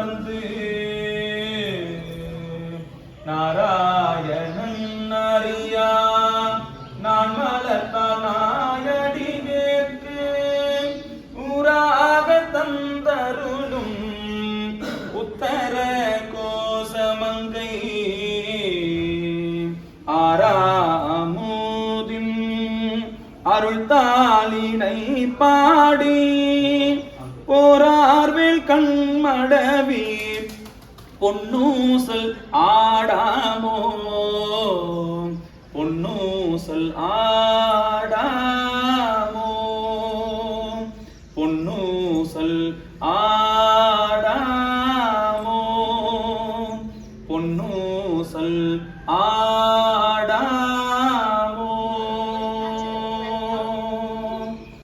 உணர்ந்து நாராயணன் அறியா. நான் மலத்தானாயடி கேட்கு ஊராக தந்தருளும் உத்தர கோசமங்கை ஆராமோதின் அருள் தாளினை பாடி போரா கண்மடவீர் பொன்னூசல் ஆடாமோ? பொன்னூசல் ஆடாமோ? பொன்னூசல் ஆடாமோ? பொன்னூசல் ஆ